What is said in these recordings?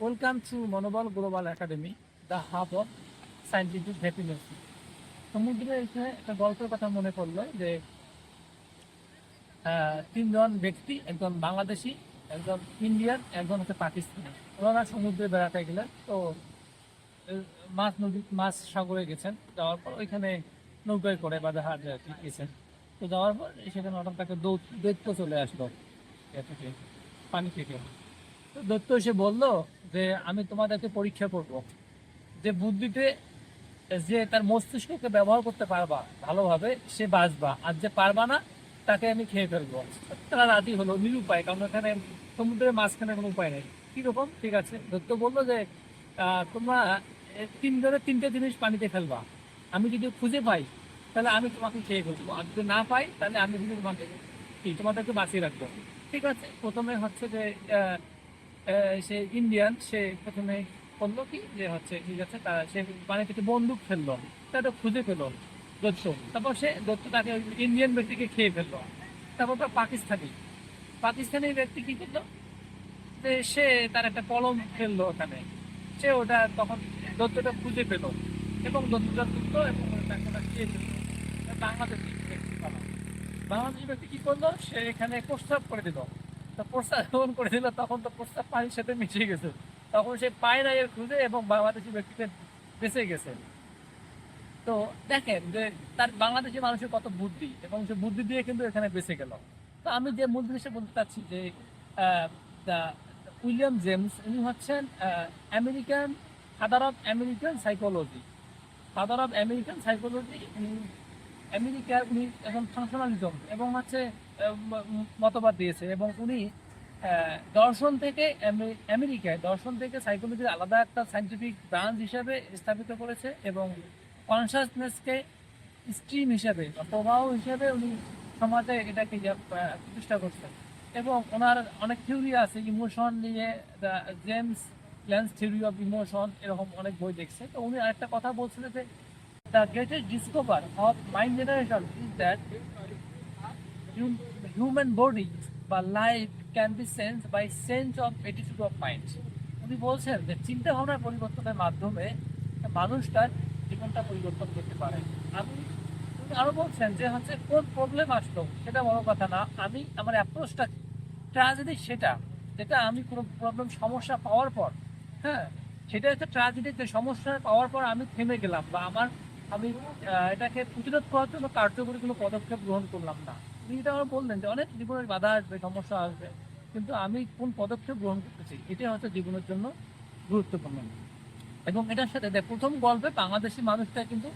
Welcome to Monobol global academy the hub of scientific happiness সমুদ্রে এসে একটা গল্পের কথা মনে পড়ল যে তিনজন ব্যক্তি, একজন বাংলাদেশি, একজন ইন্ডিয়ান, একজন হচ্ছে পাকিস্তানি। ওনারা সমুদ্রে বেড়াতে গেলেন, তো মাছ নদী, মাছ সাগরে গেছেন। যাওয়ার পর ওইখানে নৌকায় করে বা জাহাজে গেছেন। তো যাওয়ার পর সেখানে হঠাৎ তাকে দৌ- দৈত্য চলে আসলো পানি থেকে। তো দৈত্য এসে বলল যে, আমি তোমাদেরকে পরীক্ষা করব। যে বুদ্ধিতে যে তার মস্তিষ্ককে ব্যবহার করতে পারবা, ভালোভাবে সে বাঁচবা। আর যে পারবা না, তাকে আমি খেয়ে ফেলব। তারা রাজি হলো, নিরুপায়, কারণ এখানে সমুদ্রের মাঝখানে কোনো উপায় নেই। কীরকম? ঠিক আছে। দত্ত বলল যে তোমরা তিন ধরে তিনটে জিনিস পানিতে ফেলবা। আমি যদি খুঁজে পাই, তাহলে আমি তোমাকে খেয়ে ফেলব। আর যদি না পাই, তাহলে আমি কিন্তু তোমাকে তোমাদেরকে বাঁচিয়ে রাখব। ঠিক আছে। প্রথমে হচ্ছে যে সে ইন্ডিয়ান সে প্রথমে বলল কি যে হচ্ছে, ঠিক আছে, তা সে পানি থেকে বন্দুক ফেলল। তাটা খুঁজে পেল দত্ত তারপর সে দত্ত তাকে ইন্ডিয়ান ব্যক্তিকে খেয়ে ফেলল। তারপর তো পাকিস্তানি। পাকিস্তানি ব্যক্তি কি করল? যে সে তার একটা কলম ফেলল ওখানে। সে ওটা তখন দত্তটা খুঁজে পেল এবং দত্তটা তুললো এবং তাকে ওটা খেয়ে ফেলল। বাংলাদেশি ব্যক্তি বলা। বাংলাদেশি ব্যক্তি কি করল? সে এখানে প্রস্তাব করে দিল। তো প্রস্তাব যখন করে দিল তখন তো প্রস্তাব পানির সাথে মিশে গেছে। তখন সে পায় না এর খুঁজে এবং বাংলাদেশি ব্যক্তিতে বেঁচে গেছে। তো দেখেন যে তার বাংলাদেশি মানুষের কত বুদ্ধি এবং সে বুদ্ধি দিয়ে কিন্তু এখানে বেঁচে গেল। তো আমি যে মূল জিনিসটা বলতে চাচ্ছি যে উইলিয়াম জেমস, উনি হচ্ছেন American father of American psychology father of American psychology আমেরিকার, উনি এখন ফাংশনালিজম এবং হচ্ছে মতবাদ দিয়েছে এবং উনি দর্শন থেকে আমেরিকায় দর্শন থেকে সাইকোলজির আলাদা একটা সাইন্টিফিক ব্রাঞ্চ হিসাবে স্থাপিত করেছে এবং কনসাসনেসকে স্ট্রিম হিসাবে প্রবাহ হিসাবে উনি সমাজে এটাকে প্রতিষ্ঠা করছেন। এবং ওনার অনেক থিওরি আছে ইমোশন নিয়ে James Lange theory of emotion এরকম অনেক বই দেখছে। তো উনি আরেকটা কথা বলছিলেন যে the greatest discover of mind generation is that human body বা life can be sense by sense of attitude of mind উনি বলছেন যে চিন্তা ভাবনার পরিবর্তনের মাধ্যমে মানুষ তার জীবনটা পরিবর্তন করতে পারে। আমি, উনি আরও বলছেন যে হচ্ছে কোন প্রবলেম আসলো সেটা বড় কথা না। আমি, আমার অ্যাপ্রোচটা ট্রাজেডি সেটা। যেটা আমি কোনো প্রবলেম সমস্যা পাওয়ার পর হ্যাঁ সেটা হচ্ছে ট্রাজেডি যে সমস্যা পাওয়ার পর আমি থেমে গেলাম বা আমার, আমি এটাকে প্রতিরোধ করার জন্য কার্যকরী কোনো পদক্ষেপ গ্রহণ করলাম না। উনি এটা আমার বললেন যে অনেক জীবনের বাধা আসবে সমস্যা আসবে। কিন্তু আমি কোন পদক্ষেপ গ্রহণ করতেছি এটা হচ্ছে জীবনের জন্য গুরুত্বপূর্ণ। এবং এটার সাথে দেখ, প্রথম গল্পে বাংলাদেশি মানুষটা কিন্তু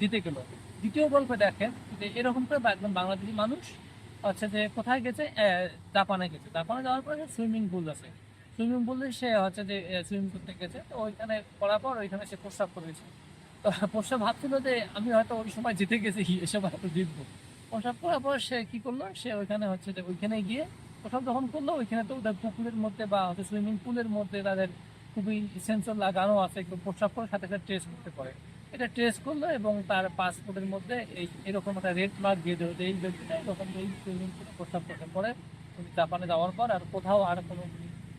জিতে গেল। দ্বিতীয় গল্পে দেখেন যে এরকম করে একজন বাংলাদেশি মানুষ হচ্ছে যে কোথায় গেছে? জাপানে গেছে। জাপানে যাওয়ার পরে সুইমিং পুল আছে। সুইমিং পুলে সে হচ্ছে যে সুইমিং করতে গেছে। তো ওইখানে করার পর ওইখানে সে প্রস্রাব করেছে। তো প্রস্রাব ভাবছিল যে আমি হয়তো ওই সময় জিতে গেছি এসব হয়তো জিতবো। প্রস্রাব করার পর সে কি করল? সে ওইখানে হচ্ছে যে ওইখানে গিয়ে প্রস্রাব যখন করল, ওইখানে তো ওদের পুকুরের মধ্যে বা হচ্ছে সুইমিং পুলের মধ্যে তাদের খুবই সেন্সর লাগানো আছে কেউ প্রস্রাব করে সাথে সাথে ট্রেস করতে পারে। এটা ট্রেস করল এবং তার পাসপোর্টের মধ্যে এই এরকম একটা রেড মার্ক দিয়ে যে এই ব্যক্তিটা এরকম এই সুইমিং পুলে প্রস্রাব করতে পরে উনি জাপানে যাওয়ার পর আর কোথাও আর কোনো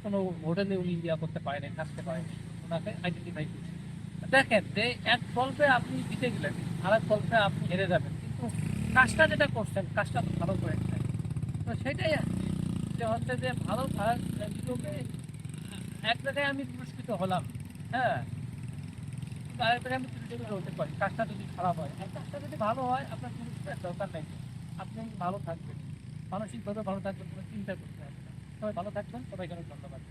কোনো হোটেলে উনি ইয়া করতে পারেনি, থাকতে পারেনি। ওনাকে আইডেন্টিফাই করছে। দেখেন যে এক গল্পে আপনি জিতে গেলেন আর এক গল্পে আপনি হেরে যাবেন। কিন্তু কাজটা যেটা করছেন, কাজটা ভালো করেছেন। তো সেটাই যে হচ্ছে যে ভালো কাজ এক জায়গায় আমি পুরস্কৃত হলাম হ্যাঁ। আরেক জায়গায় আমি পুরস্কৃত হতে পারি, কাজটা যদি খারাপ হয়। আর কাজটা যদি ভালো হয়, আপনার পুরস্কার দরকার নেই। আপনি ভালো থাকবেন, মানসিকভাবে ভালো থাকবেন, কোনো চিন্তা করতে হবে সবাই ভালো থাকবেন, সবাইকে অনেক ধন্যবাদ।